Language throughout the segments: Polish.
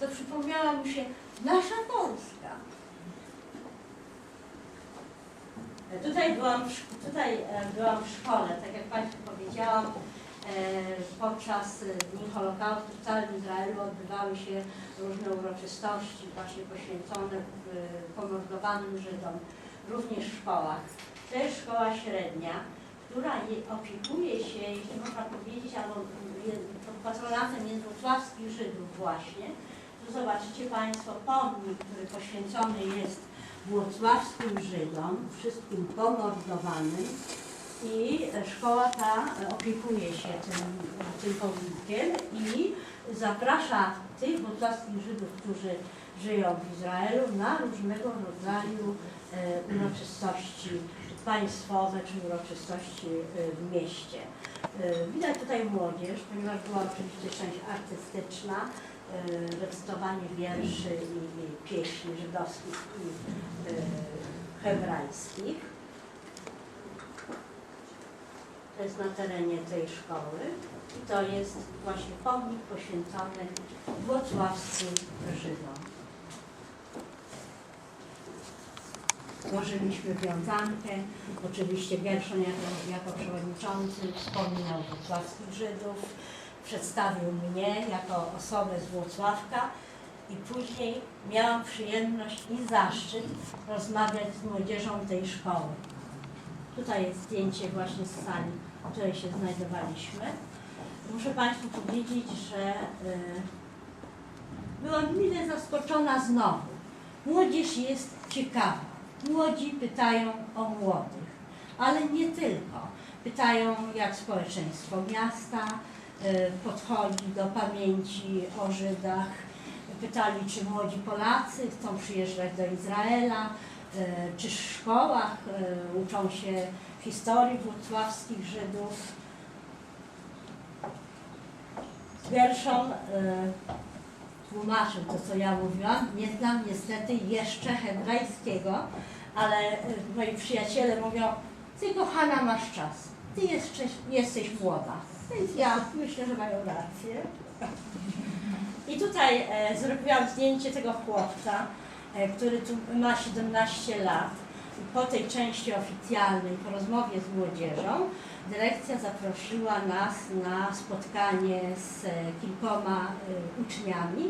to przypomniała mu się nasza Polska. Tutaj byłam, tutaj e, byłam w szkole, tak jak Państwu powiedziałam, e, podczas e, Dni Holokaustu w całym Izraelu odbywały się różne uroczystości właśnie poświęcone e, pomordowanym Żydom, również w szkołach. Jest szkoła średnia, która je- opiekuje się, jeśli można powiedzieć, albo patronatem międzyłotławskich Żydów właśnie. Zobaczycie Państwo pomnik, który poświęcony jest włocławskim Żydom, wszystkim pomordowanym i szkoła ta opiekuje się tym, tym pomnikiem i zaprasza tych włocławskich Żydów, którzy żyją w Izraelu na różnego rodzaju e, uroczystości państwowe czy uroczystości e, w mieście. E, Widać tutaj młodzież, ponieważ była oczywiście część artystyczna, recytowanie wierszy i, pieśni żydowskich i e, hebrajskich. To jest na terenie tej szkoły i to jest właśnie pomnik poświęcony włocławskim Żydom. Złożyliśmy wiązankę. Oczywiście Gerszon jako, jako przewodniczący wspominał włocławskich Żydów, przedstawił mnie jako osobę z Włocławka i później miałam przyjemność i zaszczyt rozmawiać z młodzieżą tej szkoły. Tutaj jest zdjęcie właśnie z sali, w której się znajdowaliśmy. Muszę Państwu powiedzieć, że y, byłam mile zaskoczona znowu. Młodzież jest ciekawa. Młodzi pytają o młodych, ale nie tylko. Pytają, jak społeczeństwo miasta podchodzi do pamięci o Żydach. Pytali, czy młodzi Polacy chcą przyjeżdżać do Izraela, y, czy w szkołach y, uczą się historii włocławskich Żydów. Gerszon tłumaczył to, co ja mówiłam. Nie znam niestety jeszcze hebrajskiego, ale moi przyjaciele mówią, ty kochana masz czas, ty jesteś, jesteś młoda. Więc ja myślę, że mają rację. I tutaj e, zrobiłam zdjęcie tego chłopca, e, który tu ma 17 lat. Po tej części oficjalnej, po rozmowie z młodzieżą, dyrekcja zaprosiła nas na spotkanie z e, kilkoma e, uczniami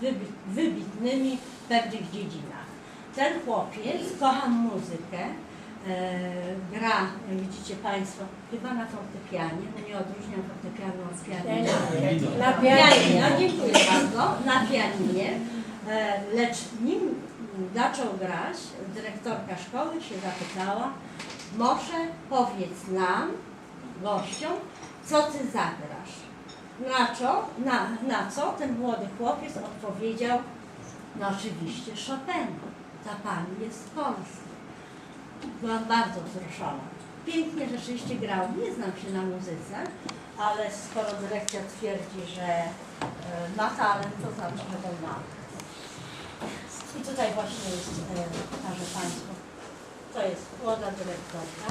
wybi- wybitnymi w pewnych dziedzinach. Ten chłopiec kocha muzykę, gra, e, widzicie Państwo, chyba na fortepianie, no nie odróżniam fortepianu od pianina. Na pianinie, no, dziękuję bardzo, na pianinie, E, lecz nim zaczął grać, dyrektorka szkoły się zapytała, może powiedz nam, gościom, co ty zagrasz. Na co, na, na co ten młody chłopiec odpowiedział, no oczywiście Chopina, ta pani jest z Polski. Byłam bardzo wzruszona. Pięknie rzeczywiście grał, nie znam się na muzyce, ale skoro dyrekcja twierdzi, że e, ma talent, to znaczy, że go ma. I tutaj właśnie jest, e, pokażę Państwu, to jest młoda dyrektorka.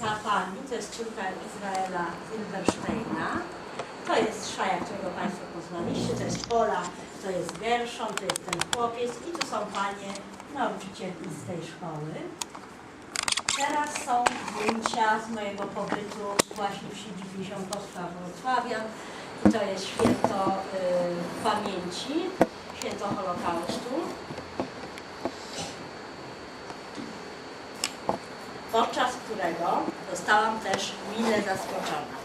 Ta pani, to jest córka Izraela Silbersteina. To jest Szaja, którego Państwo poznaliście, to jest Pola, to jest Gerszon, to jest ten chłopiec i tu są panie nauczycielki z tej szkoły. Teraz są zdjęcia z mojego pobytu właśnie w siedzibie Ziąkowska Wrocławia. I to jest święto y, pamięci, święto Holokaustu. Podczas którego zostałam też mile zaskoczona.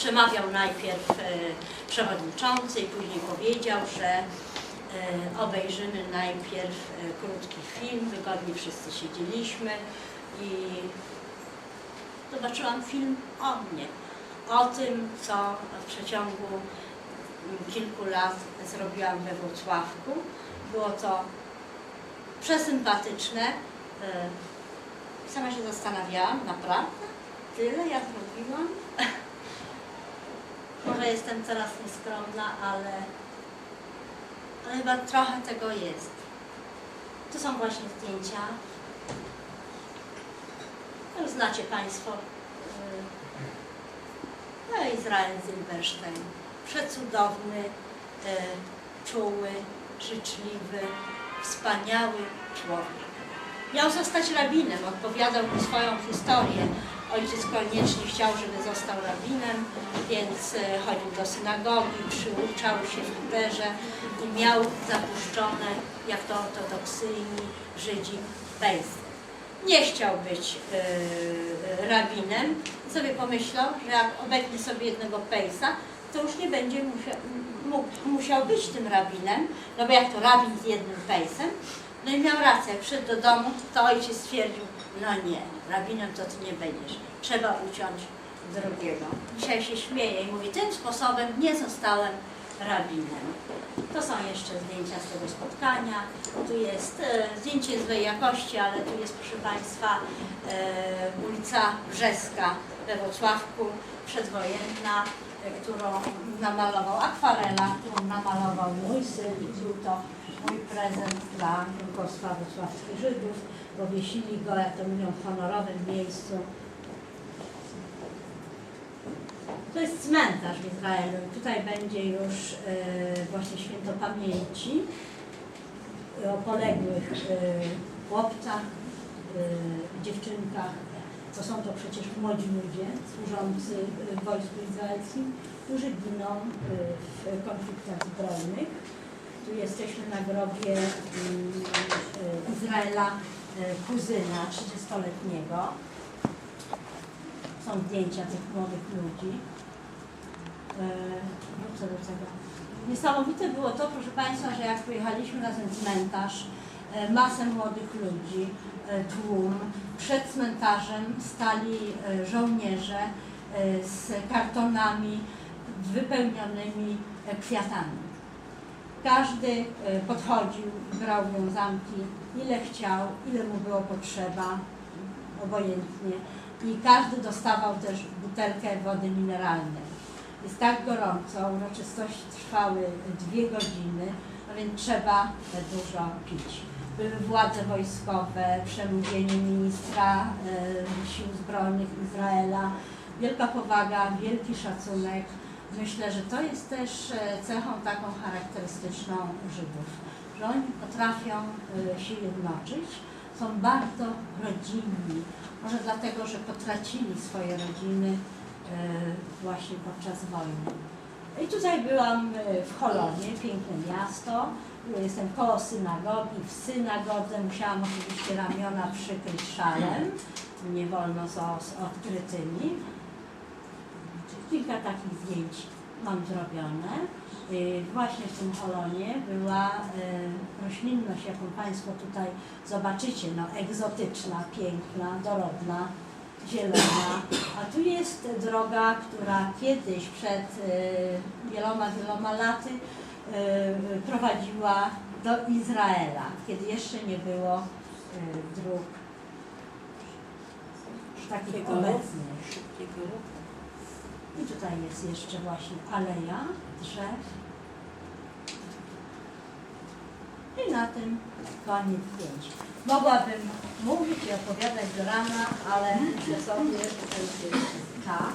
Przemawiał najpierw y, przewodniczący i później powiedział, że y, obejrzymy najpierw y, krótki film, wygodnie wszyscy siedzieliśmy i zobaczyłam film o mnie, o tym, co w przeciągu kilku lat zrobiłam we Wrocławku. Było to przesympatyczne. Sama się zastanawiałam, naprawdę? Tyle ja zrobiłam? Może jestem teraz nieskromna, ale, ale chyba trochę tego jest. Tu są właśnie zdjęcia. No, znacie Państwo. y, No, Izrael Silberstein. Przecudowny, y, czuły, życzliwy, wspaniały człowiek. Miał zostać rabinem, opowiadał mi swoją historię. Ojciec koniecznie chciał, żeby został rabinem, więc e, chodził do synagogi, przyuczał się w Liberze i miał zapuszczone, jak to ortodoksyjni Żydzi, pejsy. Nie chciał być e, rabinem sobie pomyślał, że jak obetnie sobie jednego pejsa, to już nie będzie musiał, musiał być tym rabinem, no bo jak to rabin z jednym pejsem, no i miał rację, jak przyszedł do domu, to ojciec stwierdził, no nie, rabinem to ty nie będziesz, trzeba uciąć drugiego. Dzisiaj się śmieje i mówi, tym sposobem nie zostałem rabinem. To są jeszcze zdjęcia z tego spotkania. Tu jest e, zdjęcie złej jakości, ale tu jest, proszę Państwa, e, ulica Brzeska we Wrocławku, przedwojenna, którą namalował akwarela, którą namalował mój syn i był to mój prezent dla Królestwa Wrocławskich Żydów. Powiesili go, jak to mówią, w honorowym miejscu. To jest cmentarz w Izraelu. Tutaj będzie już e, właśnie święto pamięci e, o poległych e, chłopcach, e, dziewczynkach. To są to przecież młodzi ludzie służący e, w wojsku izraelskim, którzy giną e, w konfliktach zbrojnych. Tu jesteśmy na grobie e, Izraela kuzyna 30-letniego. Są zdjęcia tych młodych ludzi. Wrócę do tego. Niesamowite było to, proszę Państwa, że jak pojechaliśmy na ten cmentarz, masę młodych ludzi, tłum. Przed cmentarzem stali e, żołnierze e, z kartonami wypełnionymi e, kwiatami. Każdy e, podchodził, brał wiązanki, ile chciał, ile mu było potrzeba, obojętnie. I każdy dostawał też butelkę wody mineralnej. Jest tak gorąco, uroczystości trwały dwie godziny, więc trzeba dużo pić. Były władze wojskowe, przemówienie ministra e, Sił Zbrojnych Izraela, wielka powaga, wielki szacunek. Myślę, że to jest też e, cechą taką charakterystyczną Żydów, że oni potrafią e, się jednoczyć, są bardzo rodzinni. Może dlatego, że potracili swoje rodziny e, właśnie podczas wojny. I tutaj byłam e, w Holonie, piękne miasto. Jestem koło synagogi. W synagodze musiałam oczywiście ramiona przykryć szalem. Nie wolno z, z odkrytymi. Kilka takich zdjęć mam zrobione. Y, Właśnie w tym holonie była y, roślinność, jaką Państwo tutaj zobaczycie, no egzotyczna, piękna, dorodna, zielona. A tu jest droga, która kiedyś przed y, wieloma, wieloma laty y, prowadziła do Izraela, kiedy jeszcze nie było y, dróg takich obecnych. I tutaj jest jeszcze właśnie aleja drzew. I na tym koniec zdjęć. Mogłabym mówić i opowiadać do rana, ale to już jest czas.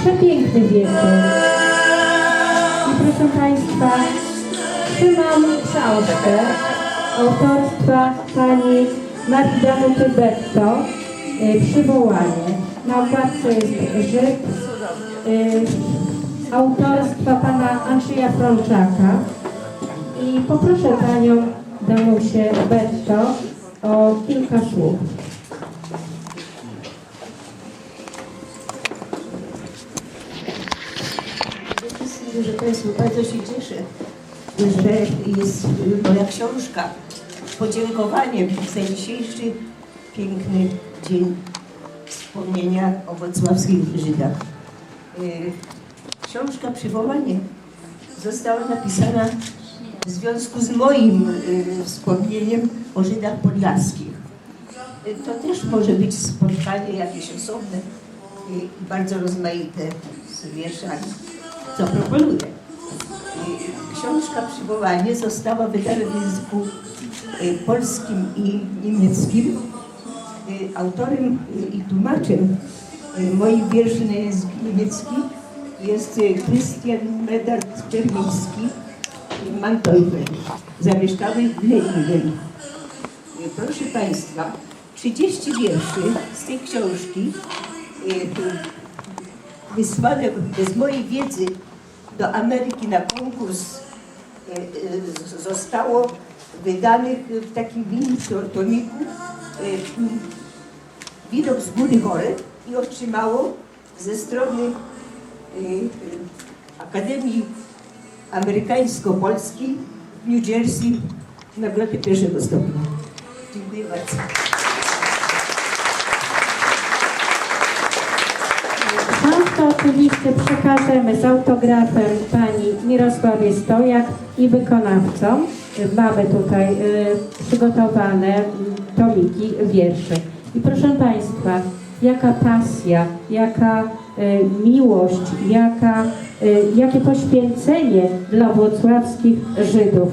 przepiękny wieczór. I proszę Państwa, trzymam książkę autorstwa Pani Marii Danuty Betto, y, Przywołanie. Na okładce jest Żyd, y, autorstwa Pana Andrzeja Frączaka. I poproszę Panią Danusię Betto o kilka słów. Proszę Państwa, bardzo się cieszę, że jest moja książka podziękowaniem za dzisiejszy piękny dzień wspomnienia o wrocławskich Żydach. Y, Książka Przywołanie została napisana w związku z moim y, wspomnieniem o Żydach podlaskich. Y, To też może być spotkanie jakieś osobne i bardzo rozmaite z wierszami, co proponuję. Książka Przywołanie została wydana w języku y, polskim i niemieckim. Y, Autorem y, i tłumaczem moich wierszy na język niemiecki jest Christian Medard Czerwiński, Manteuffel, zamieszkały w Leningen. Y, Proszę Państwa, 30 wierszy z tej książki wysłane bez mojej wiedzy do Ameryki na konkurs y, y, zostało wydanych w takim mini toniku y, Widok z góry chore i otrzymało ze strony Akademii Amerykańsko-Polskiej w New Jersey nagrodę pierwszego stopnia. Dziękuję bardzo. Książkę oczywiście przekażemy z autografem pani Mirosławie Stojak i wykonawcą. Mamy tutaj y, przygotowane mm, tomiki wierszy. I proszę Państwa, jaka pasja, jaka y, miłość, jaka, y, jakie poświęcenie dla włocławskich Żydów.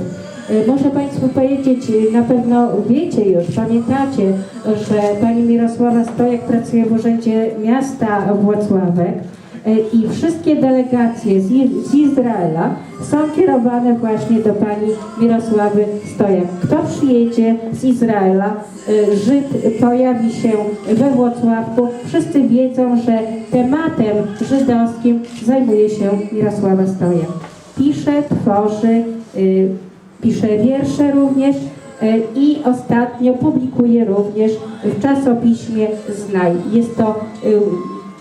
Muszę Państwu powiedzieć, na pewno wiecie już, pamiętacie, że Pani Mirosława Stojak pracuje w Urzędzie Miasta Włocławek i wszystkie delegacje z, Izraela są kierowane właśnie do Pani Mirosławy Stojak. Kto przyjedzie z Izraela, y, Żyd pojawi się we Włocławku, wszyscy wiedzą, że tematem żydowskim zajmuje się Mirosława Stojak. Pisze, tworzy, y, pisze wiersze również e, i ostatnio publikuje również w czasopiśmie Znaj. Jest to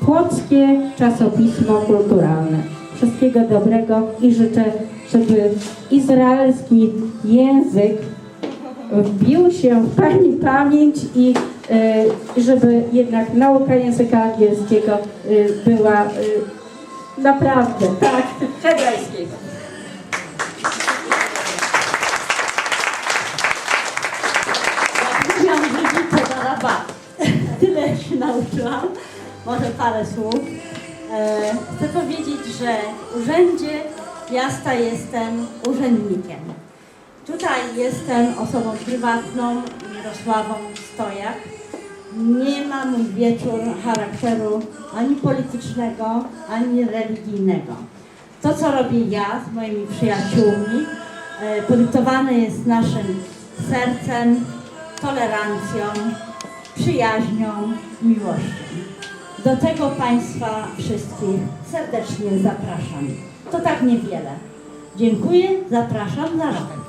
płockie czasopismo kulturalne. Wszystkiego dobrego i życzę, żeby izraelski język wbił się w Pani pamięć i e, żeby jednak nauka języka angielskiego y, była y, naprawdę, tak, hebrajskiego. Miałam rodzicę na rabat. Tyle się nauczyłam. Może parę słów. E, chcę powiedzieć, że w urzędzie miasta jestem urzędnikiem. Tutaj jestem osobą prywatną, Mirosławą Stojak. Nie ma mój wieczór charakteru ani politycznego, ani religijnego. To, co robię ja z moimi przyjaciółmi, e, podyktowane jest naszym sercem, tolerancją, przyjaźnią, miłością. Do tego Państwa wszystkich serdecznie zapraszam. To tak niewiele. Dziękuję, zapraszam za rok.